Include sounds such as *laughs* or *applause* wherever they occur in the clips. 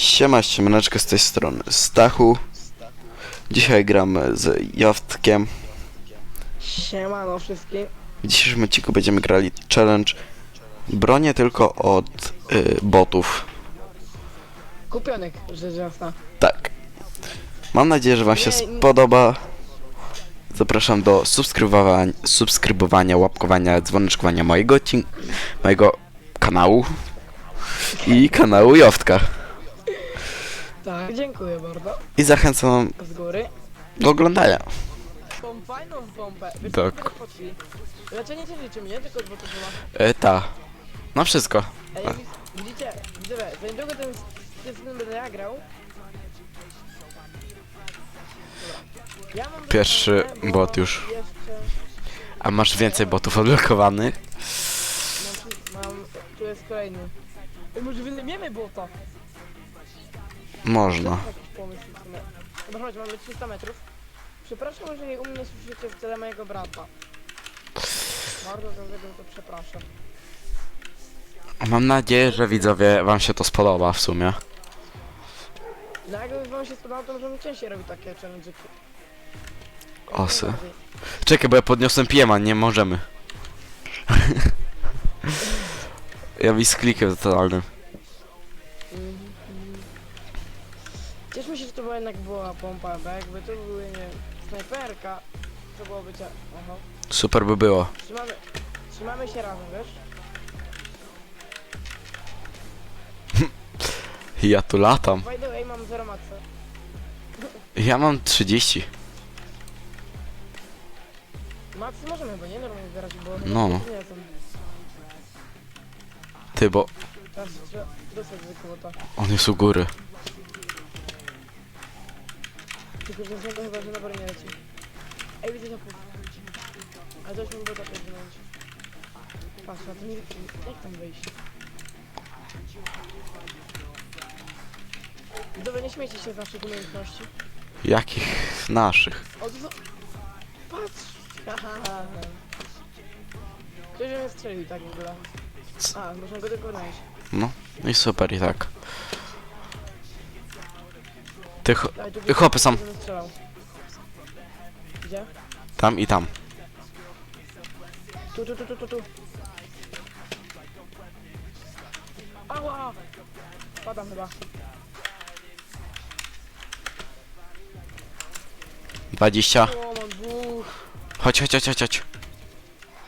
Siema, siemaneczko z tej strony Stachu. Dzisiaj gramy z Joftkiem. Siemano wszystkim. W dzisiejszym odcinku będziemy grali challenge. Bronię tylko od y, botów. Kupionych, rzecz jasna. Tak. Mam nadzieję, że wam się Nie, nie- spodoba. Zapraszam do subskrybowania, subskrybowania łapkowania, dzwoneczkowania mojego mojego kanału i kanału Joftka. Tak, dziękuję bardzo. I zachęcam Z góry. do oglądania. Tą fajną pompę. Wiesz, Tak. tak. poszli. Leczenie cię liczy mnie, tylko dwa to chyba. E, ta. No wszystko. Ej, jak widzicie, widzowie, za niedługo ten system będę ja grał. Dobra. Ja mam Pierwszy bo bot już. Jeszcze A masz więcej botów odblokowanych? mam, mam, tu jest kolejny. Ej, może wynajmiemy bota? Można. Dobra, chodź, mamy 300 metrów. Przepraszam, jeżeli u mnie słyszycie w tyle mojego brata. Bardzo dlatego to przepraszam. Mam nadzieję, że widzowie wam się to spodoba w sumie. No jakby wam się spodobało, to możemy częściej robić takie challenge. Osy. Czekaj, bo ja podniosłem piema, nie możemy. *laughs* ja mi z klikiem totalnym. Była jednak była pompa, bo jakby to były, nie wiem, snajperka, to byłoby cia... Aha. Super by było. Trzymamy, trzymamy się razem, wiesz? *laughs* Ja tu latam. By the way, mam 0 matce. Ja mam 30. Macy możemy chyba, nie? Normalnie zbierać, bo... No. Nie są. Ty, bo Teraz trzeba dostać zwykłego to. on jest u góry. Tylko, że z niego chyba, że na nie leci. Ej, widzę zapów. Ale już mi było tak wyjąć. Patrz, a to nie... Jak tam wyjść? Dobra, nie śmiejcie się z naszych umiejętności. Jakich naszych? O, to... Patrz! Haha. Ktoś mnie strzelił tak w ogóle. A, można go tylko znaleźć. No i super i tak. Ty cho- Daj, chłopy są. będę strzelał. Gdzie? tam i tam. Tu, tu, tu, tu, tu, tu. Ała! Padam chyba. 20. O, mam dwóch. Chodź, chodź, chodź, chodź, chodź.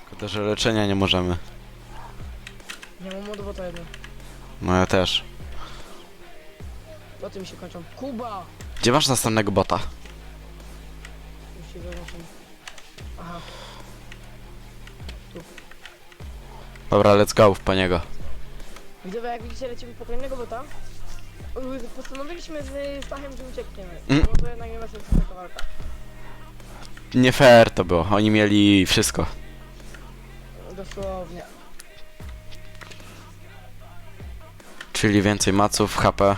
Szkoda, że leczenia nie możemy. Nie mam to jedno. No ja też. Po tym się kończą. Kuba! Gdzie masz następnego bota? Już się zaznaczam. Aha. Dobra, let's go po niego. Widzowie, jak widzicie, lecimy po kolejnego bota. Postanowiliśmy z Stachem, że uciekniemy. Mm. Bo to jednak nie ma sensu taka walka. Nie fair to było. Oni mieli wszystko. Dosłownie. Czyli więcej maców, HP,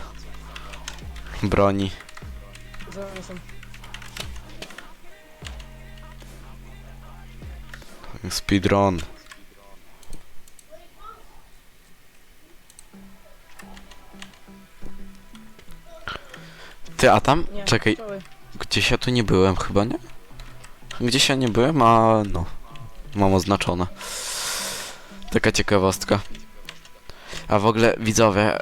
broni. Za nami są. Speedrun. Ty, a tam? Nie, Czekaj, gdzieś ja tu nie byłem chyba, nie? Gdzieś ja nie byłem, a no. Mam oznaczone. Taka ciekawostka. A w ogóle widzowie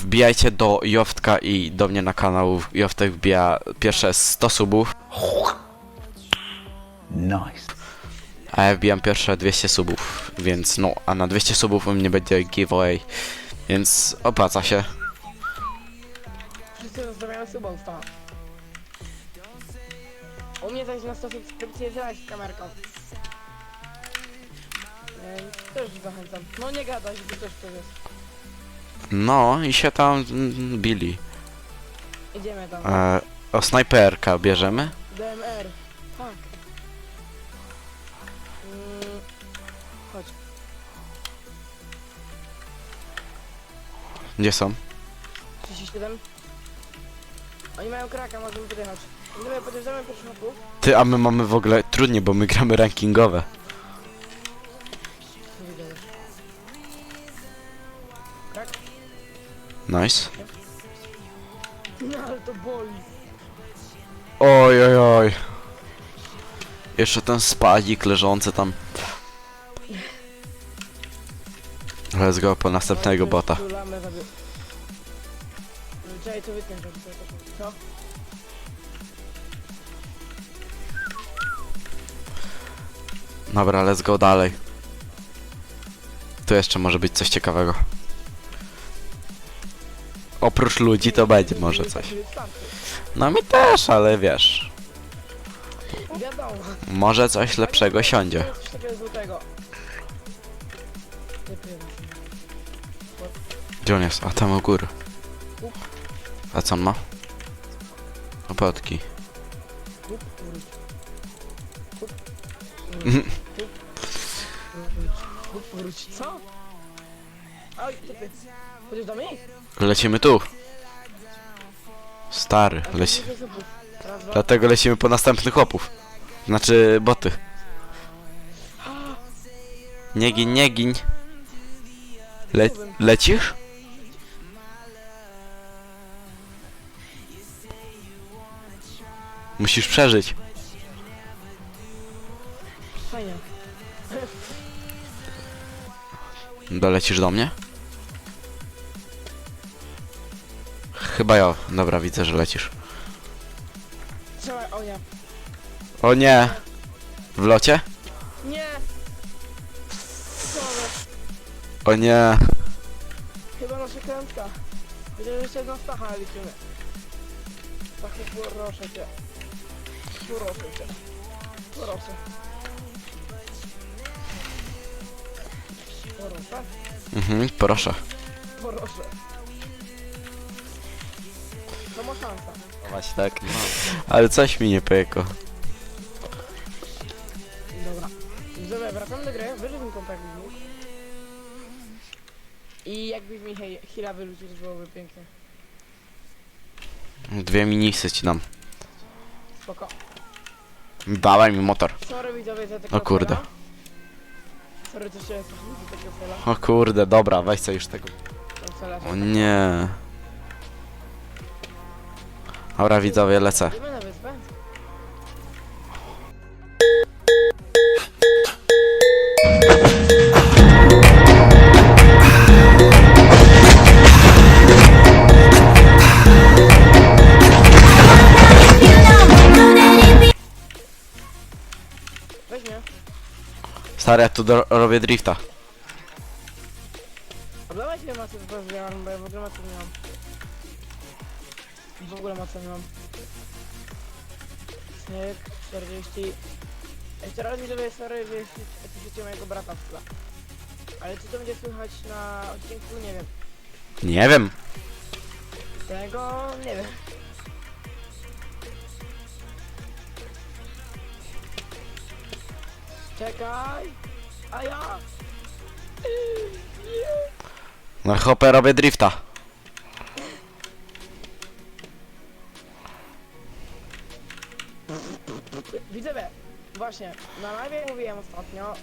wbijajcie do Joftka i do mnie na kanał. Joftek wbija pierwsze 100 subów, Nice. a ja wbijam pierwsze 200 subów, więc no, a na 200 subów u mnie będzie giveaway, więc opłaca się. Wszyscy zostawiają suba ustawa. U mnie zaś na 100 subskrypcji jest live z kamerką. Więc też zachęcam. No nie gadać, bo też to jest. No i się tam mm, bili. Idziemy tam. E, o snajperka bierzemy? DMR. Tak. Mm, chodź. Gdzie są? 37. Oni mają kraka, możemy podjechać. Gdyby podjeżdżamy po szoku, Ty, a my mamy w ogóle trudniej, bo my gramy rankingowe. Nice. No ale to boli. Oj, oj, oj. Jeszcze ten spadzik leżący tam. Let's go po następnego bota. Czekaj, to wytnę co? Dobra, let's go dalej. Tu jeszcze może być coś ciekawego. Oprócz ludzi to będzie może coś. No mi też, ale wiesz. Wiadomo. Może coś lepszego siądzie. Gdzie on jest? A tam u góry. A co on ma? Opłatki. Co? Oj, typy. Chodzisz do mnie? Lecimy tu. Stary, leci. Dlatego lecimy po następnych chłopów. Znaczy boty. Nie gin, nie gin. Le lecisz? Musisz przeżyć. Fajnie. Dolecisz do mnie? Chyba ja. Dobra, widzę, że lecisz. Trzymaj, o nie. O nie! W locie? Nie! Sorry. O nie! Chyba nasza krętka. Będziemy jeszcze jedną stacha liczymy. Stachu, proszę cię. Proszę cię. Proszę. Proszę. Mhm, proszę. Proszę. Ma szansa. Właśnie tak. Ale coś mi nie pojeko. Dobra. Dobra, wracamy do gry. Wyżej mi kompakt mógł. I jakbyś mi hej- heala wyrzucił, to byłoby pięknie. Dwie minisy ci dam. Spoko. Dawaj mi motor. Sorry widzowie za tego O kurde. fela. Sorry, co się za takiego fela. O kurde, dobra, weź co już tego. Tam fela O nie. Dobra, widzowie, lecę. Mnie. Stary, ja tu do, robię drifta. Pozbieram, bo ja w ogóle nie mam. W ogóle masy nie mam. Śnieg, 40. Jeszcze raz mi dowie sorry, że piszecie mojego brata w tle. Ale czy to będzie słychać na odcinku? Nie wiem. Nie wiem. Tego nie wiem. Czekaj! A ja? No hopę robię drifta. Właśnie, na live mówiłem ostatnio,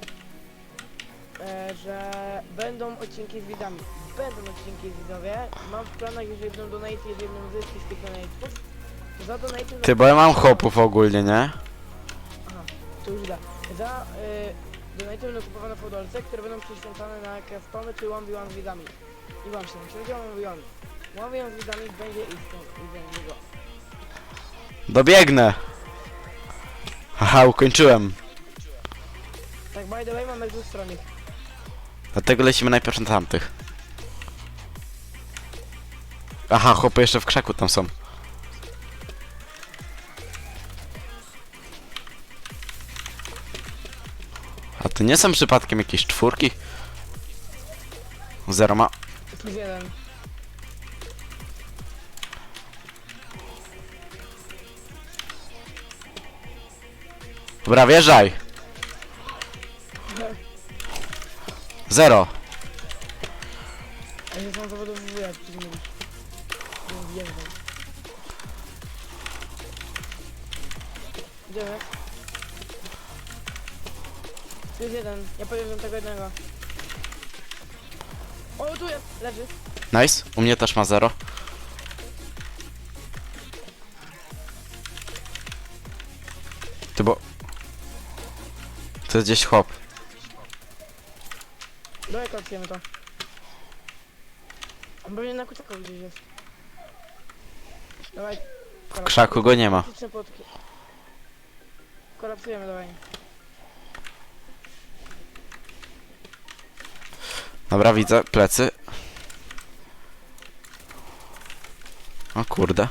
e, że będą odcinki z widzami. Będą odcinki z widzowie. Mam w planach, jeżeli będą donate, jeżeli będą zyski z tych donate'ów. Za donate... Ty, bo ja mam chłopów ogólnie, nie? Aha, to już da. Za y, donate będą kupowane fodolce, które będą prześwięcane na custome czy 1v1 z widzami. I właśnie, chodzi o 1v1. 1v1 z widzami będzie niego. Dobiegnę. Haha, ukończyłem. Tak, by the way, mamy dwóch stronnik. Dlatego lecimy najpierw na tamtych. Aha, chłopy jeszcze w krzaku tam są. A to nie są przypadkiem jakieś czwórki? Zero ma. Plus jeden. Dobra, wjeżdżaj. Zero. A zawodowy ci mówisz. Nie wiem. Idziemy. Plus jeden. Ja powiem tego jednego. O, tu jest! Leży. Nice. U mnie też ma zero. Ty bo... To jest gdzieś chłop. Dawaj kolacjemy to. On pewnie na kucaku gdzieś jest. Dawaj. W krzaku go nie ma. Płotki. Kolapsujemy, dawaj. Dobra, widzę. Plecy. O kurde.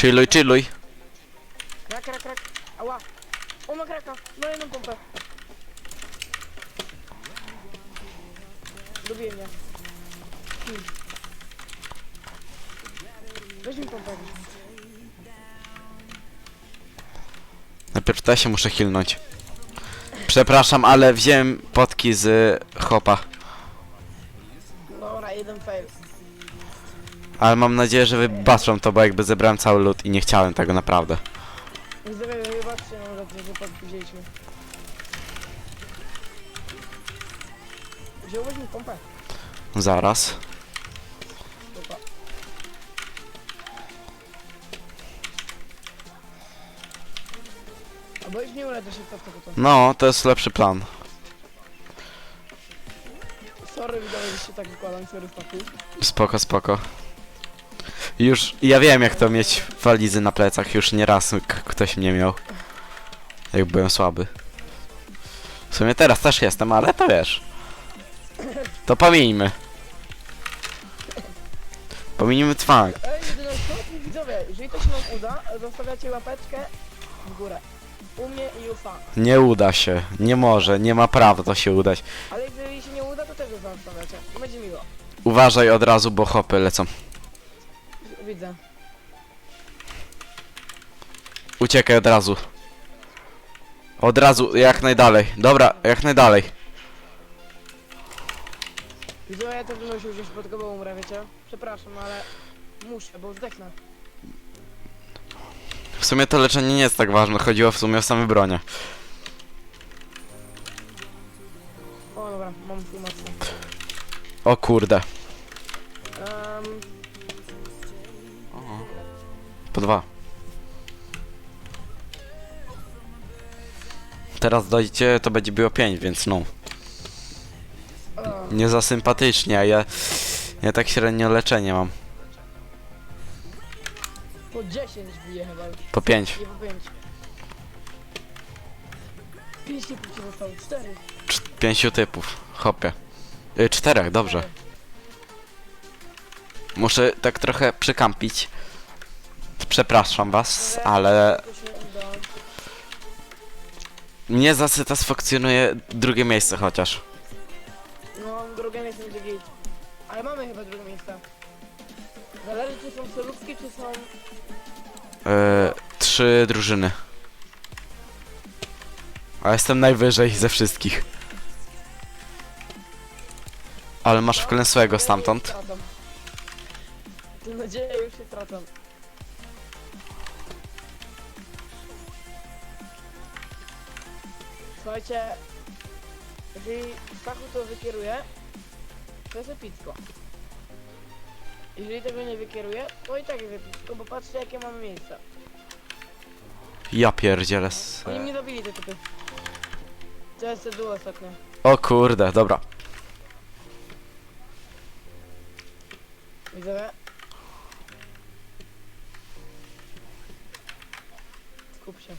Chilluj, chilluj. Krak, krak. Ała. O, ma kraka. Ma jedną pompę. Dobiję mnie. Hmm. Weź mi pompę. Najpierw się muszę hilnąć. Przepraszam, ale wziąłem potki z chopa. Dobra, jeden fail. Ale mam nadzieję, że wybaczą to, bo jakby zebrałem cały lód i nie chciałem tego naprawdę. Zdrowie, wybaczcie nam za to, że podwiedzieliśmy. Wziąłeś mi pompę. Zaraz. Dobra. Albo nie ulecę się w to. No, to jest lepszy plan. Sorry, widzowie, że się tak wykładam, sorry. Spoko, spoko. Już, ja wiem jak to mieć walizy na plecach, już nieraz k- ktoś mnie miał. Jak byłem słaby. W sumie teraz też jestem, ale to wiesz. To pomijmy. Pomijmy twang. Ej, jedyne co? Widzowie, jeżeli to się nam uda, zostawiacie łapeczkę w górę. U mnie i u fan. Nie uda się, nie może, nie ma prawa to się udać. Ale jeżeli się nie uda, to też zostawiacie. Będzie miło. Uważaj od razu, bo hopy lecą. Widzę. Uciekaj od razu. Od razu, jak najdalej. Dobra, jak najdalej. Widzowie, ja też bym się już przypadkowo umrę, wiecie? Przepraszam, ale muszę, bo zdechnę. W sumie to leczenie nie jest tak ważne, chodziło w sumie o same bronie. O, dobra, mam full mocno. O kurde. Po dwa. Teraz dojdzie, to będzie było pięć, więc no. Nie za sympatycznie, a ja... Ja tak średnio leczenie mam. po 10 bije chyba. Po pięć. Nie po 5. 5 typów ci zostało, 4. Cz- pięciu typów. Hopie. Y, czterech, dobrze. Muszę tak trochę przykampić. Przepraszam was, ale mnie zasatysfakcjonuje drugie miejsce chociaż. No, drugie miejsce będzie git. Ale mamy chyba drugie miejsce. Zależy czy są solówki, czy są... E, trzy drużyny. A jestem najwyżej ze wszystkich. Ale masz wklęsłego stamtąd. Mam nadzieję, już się tracą. Słuchajcie, jeżeli Stachu to wykieruje, to jest epicko. Jeżeli tego nie wykieruje, to i tak jest epicko, bo patrzcie jakie mamy miejsca. Ja pierdzielę. s- Oni mnie zabili te typy. To jest to było ostatnio. O kurde, dobra. Widzowie? Skup się.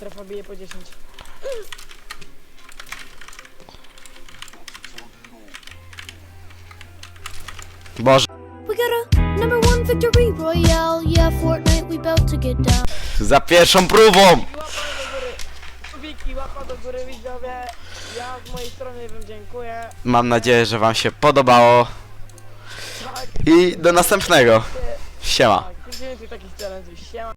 Strefa bije po 10. Boże, We got a number one victory royale. Yeah, Fortnite, we about to get down. za pierwszą próbą! Łapa do góry! Kubiki, łapa do góry widzowie! Ja z mojej strony wam dziękuję. Mam nadzieję, że wam się podobało. I do następnego. Siema. tak, takich challenge'ów. Siema.